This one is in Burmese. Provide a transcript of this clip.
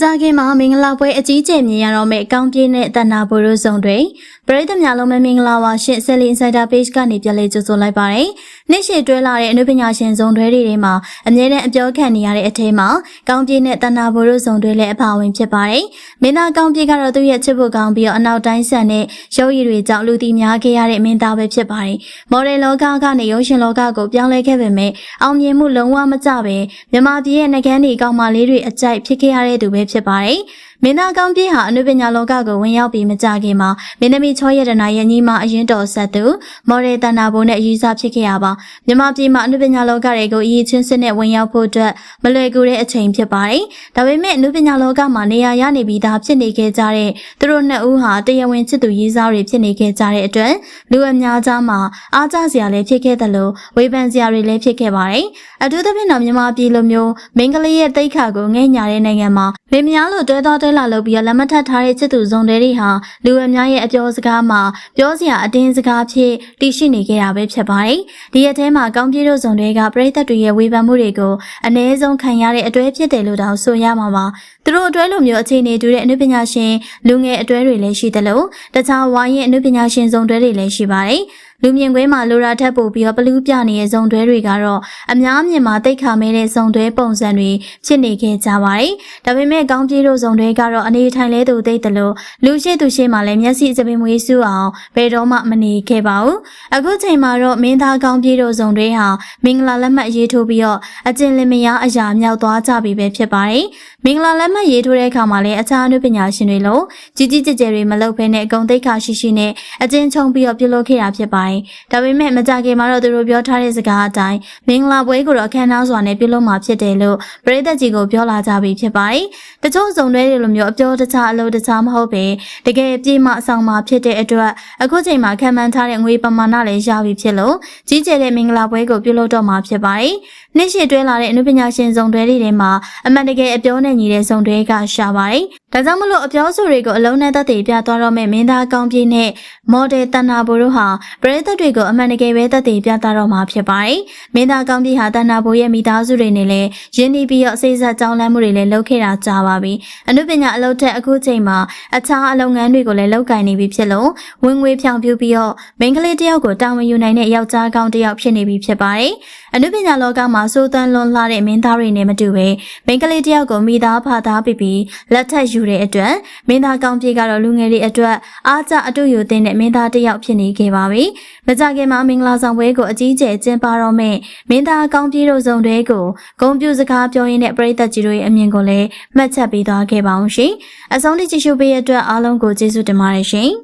ကြခင်မှာမင်္ဂလာပွဲအကြီးကျယ်မြင်ရတော့မယ့်ကောင်းပြည့်နဲ့တဏ္ဍာဘိုလ်စုံတွေပရိသတ်များလုံးပဲမင်္ဂလာပါရှင်ဆယ်လီအင်ဆိုင်တာ page ကနေပြန်လေးကြိုဆိုလိုက်ပါတယ်။နေ့ရှည်တွဲလာတဲ့အနုပညာရှင်စုံတွေတွေထဲမှာအမြဲတမ်းအပြောခံနေရတဲ့အထဲမှာကောင်းပြည့်နဲ့တဏ္ဍာဘိုလ်စုံတွေလည်းအပါအဝင်ဖြစ်ပါတယ်။မင်းသားကောင်းပြည့်ကတော့သူ့ရဲ့ချစ်ဖို့ကောင်းပြီးတော့အနောက်တိုင်းဆန်တဲ့ရုပ်ရည်တွေကြောင့်လူတီများခဲ့ရတဲ့မင်းသားပဲဖြစ်ပါတယ်။မော်ဒယ်လောကကနေရုပ်ရှင်လောကကိုပြောင်းလဲခဲ့ပေမဲ့အောင်မြင်မှုလုံးဝမကျပဲမြန်မာပြည်ရဲ့နှကန်းဒီကောင်းမလေးတွေအကြိုက်ဖြစ်ခဲ့ရတဲ့သူပဲဖြစ်ပါတယ်။ မင်းသားကောင်းပြည့်ဟာအနုပညာလောကကိုဝင်ရောက်ပြီးမကြခင်မှာမင်းသမီးချောရတနာရဲ့ညီမအရင်တော်ဆက်သူမော်ရယ်တနာဘုံနဲ့အယူဆဖြစ်ခဲ့ရပါမြန်မာပြည်မှာအနုပညာလောကတွေကိုအရေးချင်းစစ်နဲ့ဝင်ရောက်ဖို့အတွက်မလွယ်ကူတဲ့အချိန်ဖြစ်ပါတယ်။ဒါပေမဲ့အနုပညာလောကမှာနေရာရနေပြီးသားဖြစ်နေခဲ့ကြတဲ့သူတို့နှစ်ဦးဟာတရားဝင်ချစ်သူရေးစားတွေဖြစ်နေခဲ့ကြတဲ့အတွက်လူအများကြားမှာအားကျစရာလည်းဖြစ်ခဲ့တယ်လို့ဝေဖန်စရာတွေလည်းဖြစ်ခဲ့ပါတယ်။အထူးသဖြင့်တော့မြန်မာပြည်လိုမျိုးမင်္ဂလိရဲ့တိတ်ခါကိုငဲ့ညာတဲ့နိုင်ငံမှာမင်းများလိုတွဲတော်တွဲလာလုပ်ပြီးတော့လက်မထပ်ထားတဲ့ချစ်သူဇုံတွေဟာလူအများရဲ့အပြောစကားမှာပြောစရာအတင်းစကားဖြစ်တည်ရှိနေခဲ့တာပဲဖြစ်ပါတယ်။ဒီရက်ထဲမှာကောင်းပြေတို့ဇုံတွေကပရိသတ်တွေရဲ့ဝေဖန်မှုတွေကိုအ ਨੇ ဆုံးခံရတဲ့အတွဲဖြစ်တယ်လို့တောင်ဆိုရမှာပါ။သူတို့အတွဲလိုမျိုးအခြေအနေတူတဲ့အနုပညာရှင်လူငယ်အတွဲတွေလည်းရှိတယ်လို့တခြားဝိုင်းရဲ့အနုပညာရှင်ဇုံတွဲတွေလည်းရှိပါတယ်။ လူမြင်ကွင်းမှာလိုရာထက်ပိုပြီးတော့ပလူးပြနေတဲ့ဇုံတွဲတွေကတော့အများမြင်မှာတိတ်ခါမဲတဲ့ဇုံတွဲပုံစံတွေဖြစ်နေခဲ့ကြပါတယ်။ဒါပေမဲ့ကောင်းပြေးတို့ဇုံတွဲကတော့အနေထိုင်လဲသူသိတယ်လို့လူရှိသူရှိမှလည်းမျက်စိစပင်မွေးစူးအောင်ဘယ်တော့မှမနေခဲ့ပါဘူး။အခုချိန်မှာတော့မင်းသားကောင်းပြေးတို့ဇုံတွဲဟာမင်္ဂလာလက်မှတ်ရေးထိုးပြီးတော့အကျဉ်လင်မယားအရာမြောက်သွားကြပြီပဲဖြစ်ပါတယ်။မင်္ဂလာလက်မှတ်ရေးထိုးတဲ့အခါမှာလည်းအခြားအနုပညာရှင်တွေလို့ကြီးကြီးကျယ်ကျယ်တွေမလုပ်ဘဲနဲ့အကုန်သိက္ခာရှိရှိနဲ့အကျဉ်ချုံပြီးတော့ပြုလုပ်ခဲ့တာဖြစ်ပါတယ်။ဒါပေမဲ့မကြခင်မှာတော့သူတို့ပြောထားတဲ့စကားအတိုင်းမင်္ဂလာပွဲကိုတော့ခမ်းနားစွာနဲ့ပြုလုပ်မှာဖြစ်တယ်လို့ပရိသတ်ကြီးကိုပြောလာကြပြီဖြစ်ပါတယ်။တချို့စုံတွဲတွေလိုမျိုးအပြောတခြားအလုပ်တခြားမဟုတ်ပဲတကယ်ပြေမအဆောင်မှာဖြစ်တဲ့အတွက်အခုချိန်မှာခံမှန်းထားတဲ့ငွေပမာဏလည်းရပြီဖြစ်လို့ကြီးကျယ်တဲ့မင်္ဂလာပွဲကိုပြုလုပ်တော့မှာဖြစ်ပါတယ်။နှစ်ရှည်တွဲလာတဲ့အနုပညာရှင်စုံတွဲတွေထဲမှာအမှန်တကယ်အပြောနဲ့ညီတဲ့စုံတွဲကရှာပါတယ်။ဒါကြောင့်မလို့အပြောစုတွေကိုအလုံးနဲ့သက်သေပြသွားတော့မဲ့မင်းသားကောင်းပြည့်နဲ့မော်ဒယ်တန်နာဘိုတို့ဟာပရိသတ်တွေကိုအမှန်တကယ်ပဲသက်သေပြသတော့မှာဖြစ်ပါတယ်။မင်းသားကောင်းပြည့်ဟာတန်နာဘိုရဲ့မိသားစုတွေနဲ့လည်းရင်းနှီးပြီးတော့စိတ်ဆက်ကြောင်းလန့်မှုတွေလည်းလုပ်ခဲ့တာကြာပါပြီ။အနုပညာအလုပ်ထက်အခုချိန်မှာအခြားအလုပ်ငန်းတွေကိုလည်းလုပ်ကင်နေပြီဖြစ်လို့ဝင်ငွေဖြောင်ပြပြီးတော့မိန်းကလေးတစ်ယောက်ကိုတာဝန်ယူနိုင်တဲ့ယောက်ျားကောင်းတစ်ယောက်ဖြစ်နေပြီဖြစ်ပါတယ်။အနုပညာလောကမှာစိုးသန်းလွန်လှတဲ့မင်းသားတွေနဲ့မတူပဲမိန်းကလေးတစ်ယောက်ကိုမိသားဖသားပြီးပြီးလက်ထပ်ယူတဲ့အတွက်မင်းသားကောင်းပြေကတော့လူငယ်တွေအတွက်အားကျအတူယူတဲ့မင်းသားတစ်ယောက်ဖြစ်နေခဲ့ပါပြီ။မကြခင်မှာမင်္ဂလာဆောင်ပွဲကိုအကြီးကျယ်ကျင်းပတော့မဲ့မင်းသားကောင်းပြေတို့စုံတွေကိုဂုံပြူစကားပြောရင်းနဲ့ပရိသတ်ကြီးတို့ရဲ့အမြင်ကိုလည်းမှတ်ချက်ပေးသွားခဲ့ပါအောင်ရှင်။အဆုံးထိကြည့်ရှုပေးရတဲ့အတွက်အားလုံးကိုကျေးဇူးတင်ပါတယ်ရှင်။